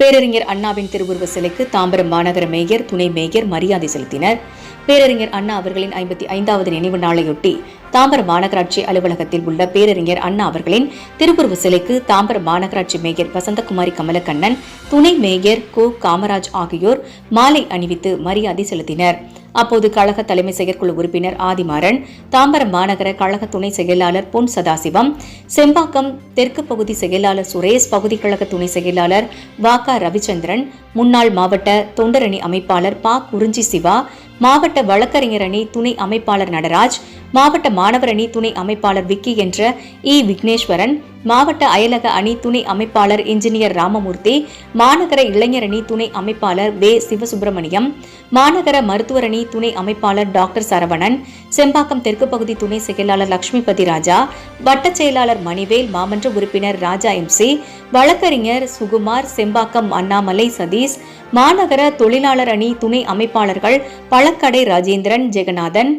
பேரறிஞர் அண்ணாவின் திருவுருவ சிலைக்கு தாம்பரம் மாநகர மேயர் துணை மேயர் மரியாதை செலுத்தினர். பேரறிஞர் அண்ணா அவர்களின் ஐம்பத்தி ஐந்தாவது நினைவு நாளையொட்டி தாம்பரம் மாநகராட்சி அலுவலகத்தில் உள்ள பேரறிஞர் அண்ணா அவர்களின் திருவுருவ சிலைக்கு தாம்பரம் மாநகராட்சி மேயர் வசந்தகுமாரி கமலக்கண்ணன் துணை மேயர் கோ. காமராஜ் ஆகியோர் மாலை அணிவித்து மரியாதை செலுத்தினர். அப்போது கழக தலைமை செயற்குழு உறுப்பினர் ஆதிமாறன் தாம்பரம் மாநகர கழக துணை செயலாளர் பொன் சதாசிவம் செம்பாக்கம் தெற்கு பகுதி செயலாளர் சுரேஷ் பகுதி கழக துணை செயலாளர் வாக்கா ரவிச்சந்திரன் முன்னாள் மாவட்ட தொண்டரணி அமைப்பாளர் பா. குறிஞ்சி சிவா மாவட்ட வழக்கறிஞர் அணி துணை அமைப்பாளர் நடராஜ் மாவட்ட மாணவர் அணி துணை அமைப்பாளர் விக்கி என்ற இ. விக்னேஸ்வரன் மாவட்ட அயலக அணி துணை அமைப்பாளர் இன்ஜினியர் ராமமூர்த்தி மாநகர இளைஞர் அணி துணை அமைப்பாளர் வே. சிவசுப்பிரமணியம் மாநகர மருத்துவர் அணி துணை அமைப்பாளர் டாக்டர் சரவணன் செம்பாக்கம் தெற்கு பகுதி துணை செயலாளர் லட்சுமிபதி ராஜா வட்டச் செயலாளர் மணிவேல் மாமன்ற உறுப்பினர் ராஜா எம்சி வழக்கறிஞர் சுகுமார் செம்பாக்கம் அண்ணாமலை சதீஷ் மாநகர தொழிலாளர் அணி துணை அமைப்பாளர்கள் பழக்கடை ராஜேந்திரன் ஜெகநாதன்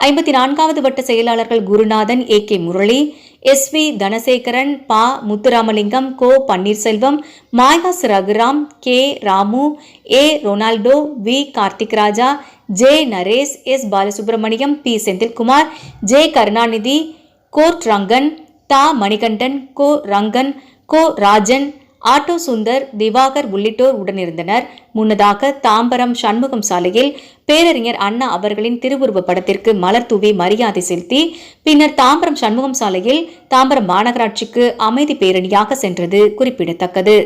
ஐம்பத்தி நான்காவது வட்ட செயலாளர்கள் Gurunathan A K Murali S V Dhanasekaran பா முத்துராமலிங்கம் கோ Panneerselvam Maya's Raghuram K Ramu A Ronaldo V Karthik Raja J Naresh S Balasubramaniam P Senthilkumar J Karunanidhi court Rangan தா மணிகண்டன் கோ ரங்கன் கோ ராஜன் ஆட்டோ சுந்தர் திவாகர் உள்ளிட்டோர் உடனிருந்தனர். முன்னதாக தாம்பரம் சண்முகம் சாலையில் பேரறிஞர் அண்ணா அவர்களின் திருவுருவ படத்திற்கு மலர் தூவி மரியாதை செலுத்தி பின்னர் தாம்பரம் சண்முகம் சாலையில் தாம்பரம் மாநகராட்சிக்கு அமைதி பேரணியாக சென்றது குறிப்பிடத்தக்கது.